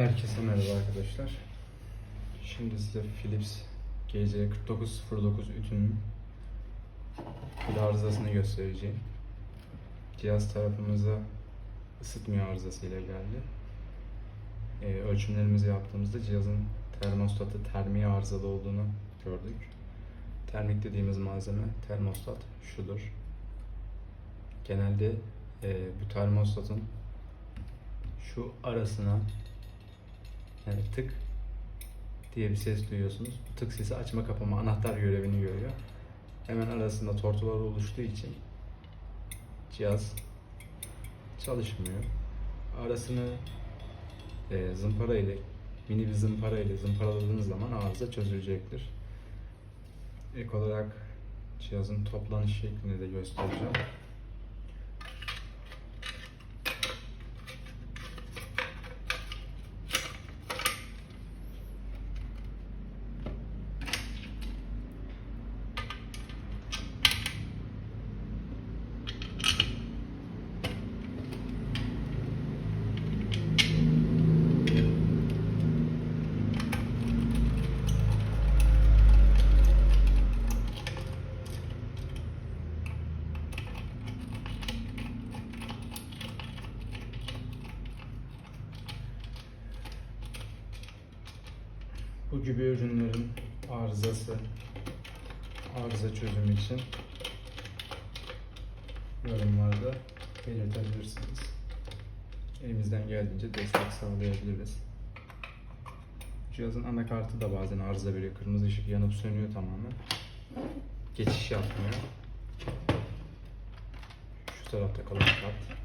Herkese merhaba arkadaşlar. Şimdi size Philips GC4909 ütünün pil arızasını göstereceğim. Cihaz tarafımıza ısıtmıyor arızasıyla geldi. Ee, ölçümlerimizi yaptığımızda cihazın termostatı termiğe arızalı olduğunu gördük. Termik dediğimiz malzeme termostat şudur. Genelde e, bu termostatın şu arasına yani tık diye bir ses duyuyorsunuz. Bu tık sesi açma kapama anahtar görevini görüyor. Hemen arasında tortular oluştuğu için cihaz çalışmıyor. Arasını e, zımpara ile mini bir zımpara ile zımparaladığınız zaman arıza çözülecektir. İlk olarak cihazın toplanış şeklini de göstereceğim. Bu gibi ürünlerin arızası, arıza çözümü için yorumlarda belirtebilirsiniz. Elimizden geldiğince destek sağlayabiliriz. Cihazın anakartı da bazen arıza veriyor. Kırmızı ışık yanıp sönüyor tamamen. Geçiş yapmıyor. Şu tarafta kalan kart.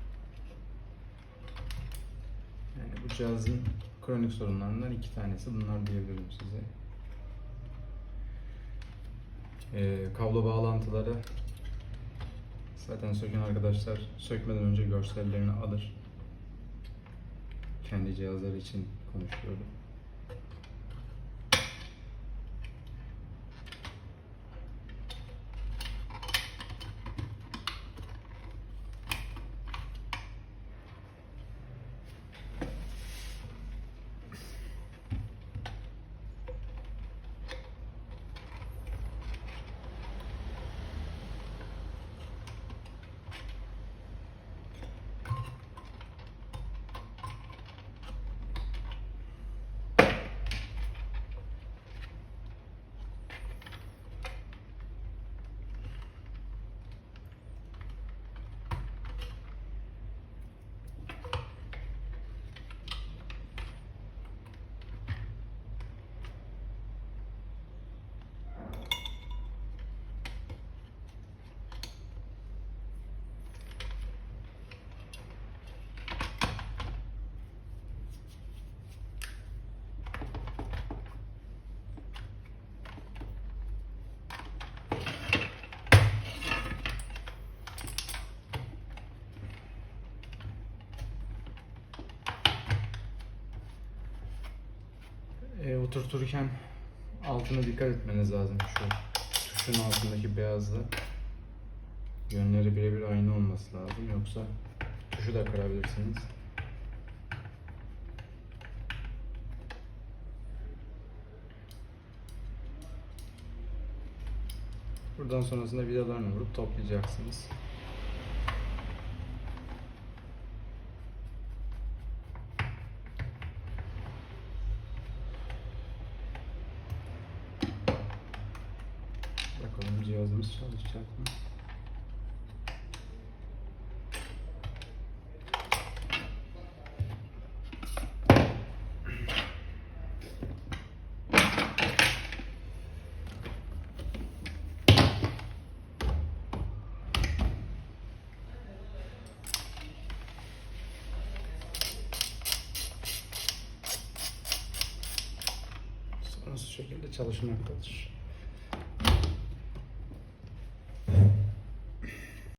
Yani bu cihazın kronik sorunlarından iki tanesi bunlar diyebilirim size. Ee, kablo bağlantıları zaten söken arkadaşlar sökmeden önce görsellerini alır. Kendi cihazları için konuşuyorum. E, oturturken altına dikkat etmeniz lazım. Şu tuşun altındaki beyazlı yönleri birebir aynı olması lazım. Yoksa tuşu da kırabilirsiniz. Buradan sonrasında vidalarını vurup toplayacaksınız. Bakalım cihazımız çalışacak mı? Çalışmaktadır.